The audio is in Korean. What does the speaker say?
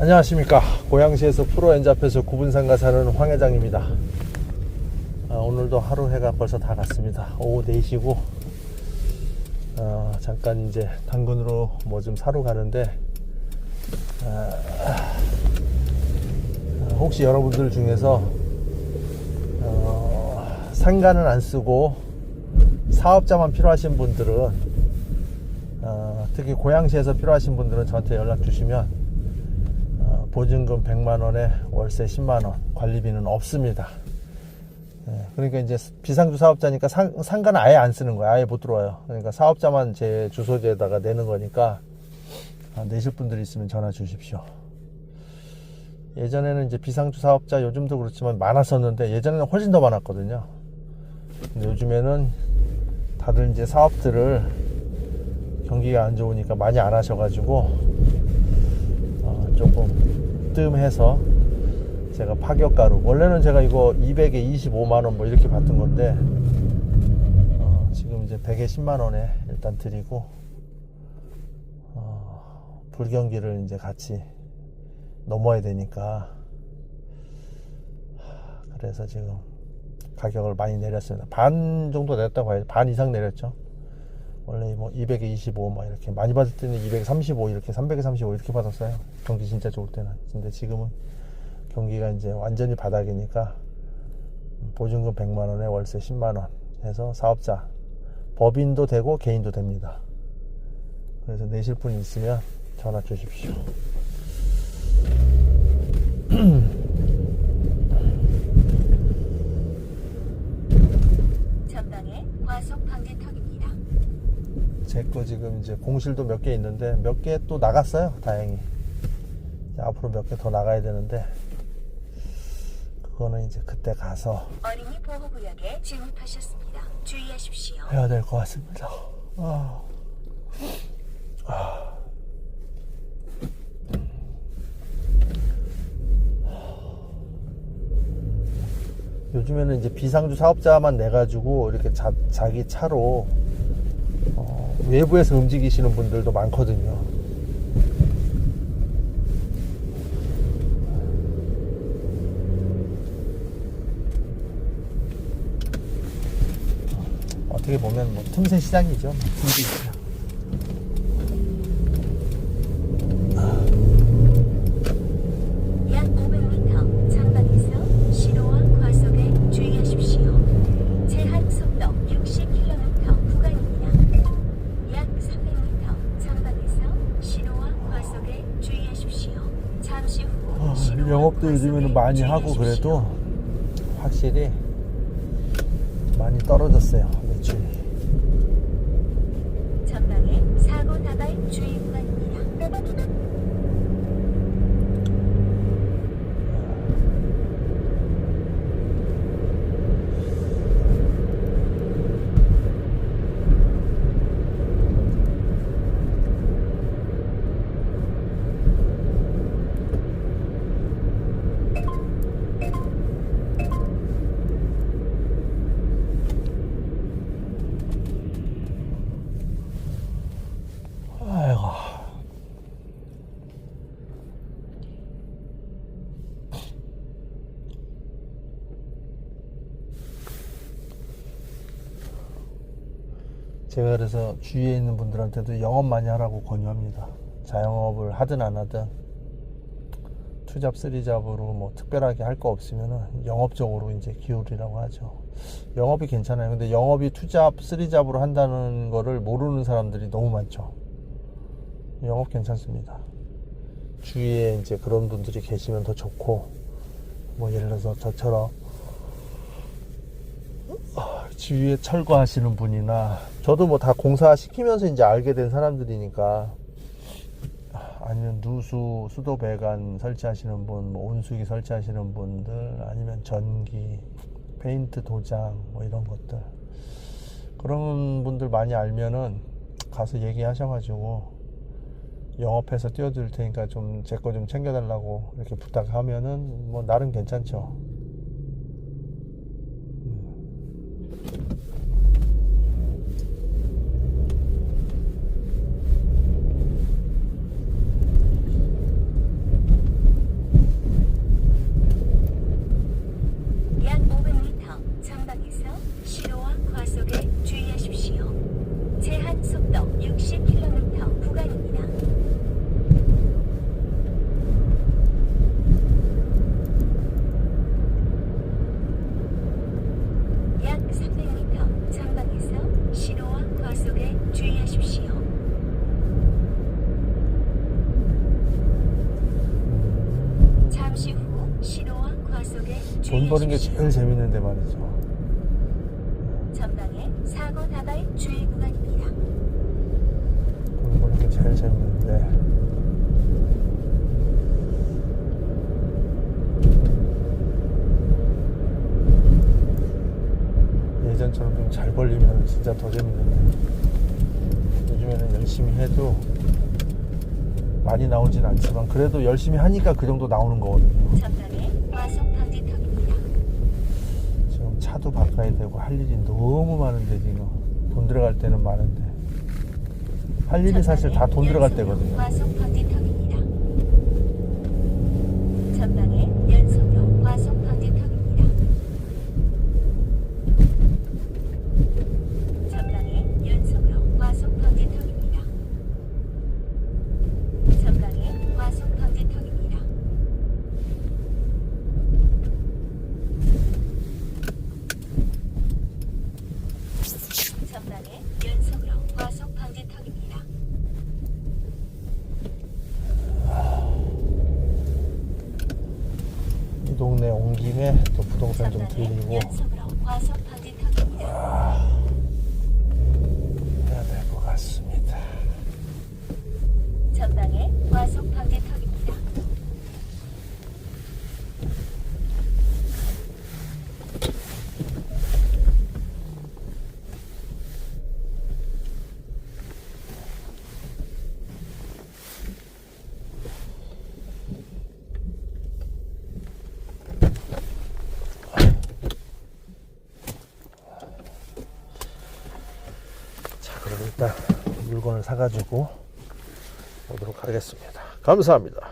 안녕하십니까. 고양시에서 프로 엔잡에서 구분상가 사는 황 회장입니다. 아, 오늘도 하루 해가 벌써 다 갔습니다. 오후 4시고 어, 잠깐 이제 당근으로 뭐 좀 사러 가는데 아, 혹시 여러분들 중에서 어, 상가는 안 쓰고 사업자만 필요하신 분들은 어, 특히 고양시에서 필요하신 분들은 저한테 연락 주시면 어, 보증금 100만 원에 월세 10만 원 관리비는 없습니다. 예, 그러니까 이제 비상주 사업자니까 상, 상가는 아예 안 쓰는 거예요. 아예 못 들어와요. 그러니까 사업자만 제 주소지에다가 내는 거니까 아, 내실 분들 있으면 전화 주십시오. 예전에는 이제 비상주 사업자 요즘도 그렇지만 많았었는데 예전에는 훨씬 더 많았거든요. 근데 요즘에는 다들 이제 사업들을 경기가 안 좋으니까 많이 안 하셔가지고 어, 조금 뜸해서 제가 파격가로 원래는 제가 이거 200에 25만 원 뭐 이렇게 받던 건데 어, 지금 이제 100에 10만 원에 일단 드리고 어, 불경기를 이제 같이 넘어야 되니까 하, 그래서 지금 가격을 많이 내렸습니다. 반 정도 내렸다고 해야지 반 이상 내렸죠. 원래 뭐 200에 25, 막 이렇게 많이 받을 때는 235 이렇게 300에 35 이렇게 받았어요. 경기 진짜 좋을 때는. 근데 지금은 경기가 이제 완전히 바닥이니까 보증금 100만 원에 월세 10만 원 해서 사업자 법인도 되고 개인도 됩니다. 그래서 내실 분 있으면 전화 주십시오. 전방에 과속 방지턱입니다. 제 거 지금 이제 공실도 몇 개 있는데 몇 개 또 나갔어요. 다행히. 앞으로 몇 개 더 나가야 되는데 그거는 이제 그때 가서 어린이 보호구역에 진입하셨습니다. 주의하십시오. 해야 될 것 같습니다. 아. 아. 요즘에는 이제 비상주 사업자만 내가지고 이렇게 자, 자기 차로 어, 외부에서 움직이시는 분들도 많거든요. 어떻게 보면 뭐 틈새 시장이죠. 뭐 틈새 시장. 약 500m 장방에서 신호와 과속에 주의하십시오. 제한 속도 60km 구간입니다. 약 300m 장방에서 신호와 과속에 주의하십시오. 잠시 후 아, 신호와 영업도 요즘에는 많이 하고. 그래도 확실히 많이 떨어졌어요. 매출이. 전방에 사고 다발 주의 구간입니다. 아이고. 제가 그래서 주위에 있는 분들한테도 영업 많이 하라고 권유합니다. 자영업을 하든 안 하든 투잡 쓰리잡으로 뭐 특별하게 할 거 없으면은 영업적으로 이제 기울이라고 하죠. 영업이 괜찮아요. 근데 영업이 투잡 쓰리잡으로 한다는 거를 모르는 사람들이 너무 많죠. 영업 괜찮습니다. 주위에 이제 그런 분들이 계시면 더 좋고, 뭐 예를 들어서 저처럼 아, 주위에 철거하시는 분이나 저도 뭐 다 공사 시키면서 이제 알게 된 사람들이니까 아니면 누수 수도 배관 설치하시는 분, 뭐 온수기 설치하시는 분들 아니면 전기, 페인트 도장 뭐 이런 것들 그런 분들 많이 알면은 가서 얘기하셔가지고 영업해서 띄워드릴 테니까 좀 제 거 좀 챙겨달라고 이렇게 부탁하면은 뭐 나름 괜찮죠. 돈 버는 게 제일 재밌는데 말이죠. 전방에 사고 다발 주의 구간입니다. 돈 버는 게 제일 재밌는데. 예전처럼 좀 잘 벌리면 진짜 더 재밌는데. 요즘에는 열심히 해도 많이 나오진 않지만 그래도 열심히 하니까 그 정도 나오는 거거든요. 전방에. 지금 차도 바꿔야 되고 할 일이 너무 많은데 지금 돈 들어갈 때는 많은데 할 일이 사실 다 돈 들어갈 때거든요. 과속 방지턱입니다. 전방에 연속로 과속 방지턱입니다. 전방에 연속로 과속 방지턱입니다. 전방에 과속 방지턱입니다. 전방에 연속으로 과속 방지턱입니다. 이 동네 온 김에 또 부동산 좀 들리고 방지턱입니다. 해야 될 것 같습니다. 전방에 과속 방지턱 일단 물건을 사가지고 오도록 하겠습니다. 감사합니다.